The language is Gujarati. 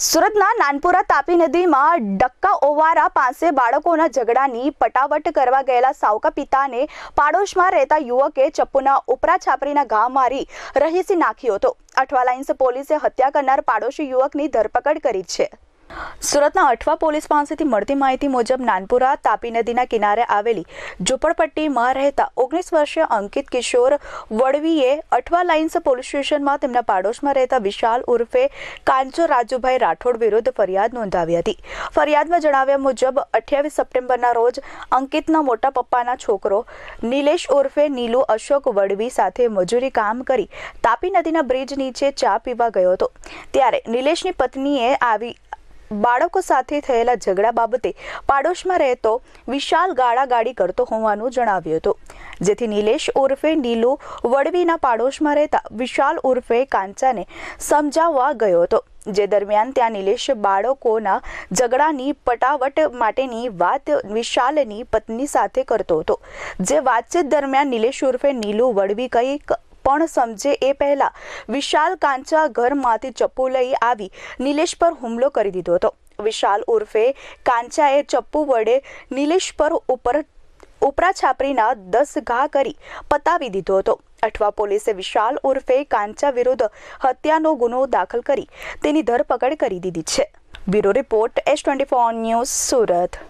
સુરતના નાનપુરા તાપી નદીમાં ડક્કા ઓવારા પાસે બાળકોના ઝઘડાની પટાવટ કરવા ગયેલા સાવકા પિતાને પાડોશમાં રહેતા યુવકે ચપ્પુના ઉપરા છાપરીના ઘા મારી રહીસી નાખ્યો હતો. અઠવા લાઇન્સ પોલીસે હત્યા કરનાર પાડોશી યુવકની ધરપકડ કરી છે. સુરતના અઠવા પોલીસ પાસેથી મળતી માહિતી મુજબ નાનપુરા તાપી નદીના કિનારે આવેલી ઝુંપડપટ્ટીમાં રહેતા ઓગણીસ વર્ષીય અંકિત કિશોર વડવીએ અઠવા લાઇન્સ પોલીસ સ્ટેશનમાં તેમના પાડોશમાં રહેતા વિશાલ ઉર્ફે કાંચો રાજુભાઈ રાઠોડ વિરુદ્ધ ફરિયાદ નોંધાવી હતી. ફરિયાદમાં જણાવ્યા મુજબ અઠ્યાવીસ સપ્ટેમ્બરના રોજ અંકિતના મોટા પપ્પાના છોકરો નિલેશ ઉર્ફે નીલુ અશોક વડવી સાથે મજૂરી કામ કરી તાપી નદીના બ્રિજ નીચે ચા પીવા ગયો હતો. ત્યારે નિલેશની પત્નીએ આવી બાળકો સાથે થયેલા ઝઘડા બાબતે પાડોશમાં રહેતો વિશાલ ગાળાગાડી કરતો હોવાનું જણાવ્યું હતું. જેથી નિલેશ ઉર્ફે નીલુ વડવીના પાડોશમાં રહેતા વિશાલ ઉર્ફે કાંચાને સમજાવવા ગયો હતો. જે દરમિયાન ત્યાં નિલેશ બાળકોના ઝઘડાની પટાવટ માટેની વાત વિશાલની પત્ની સાથે કરતો હતો. જે વાતચીત દરમિયાન નિલેશ ઉર્ફે નીલુ વડવી કંઈક પણ સમજે એ પહેલા વિશાલ કાંચા ઘરમાંથી ચપ્પુ લઈ આવી નિલેશ પર હુમલો કરી દીધો હતો. વિશાલ ઉર્ફે કાંચાએ ચપ્પુ વડે નિલેશ પર ઉપર ઉપરા છાપરીના દસ ઘા કરી પતાવી દીધો હતો. અઠવા પોલીસે વિશાલ ઉર્ફે કાંચા વિરુદ્ધ હત્યાનો ગુનો દાખલ કરી તેની ધરપકડ કરી દીધી છે. Bureau report S twenty four news Surat.